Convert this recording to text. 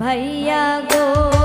ভাইয়া গো।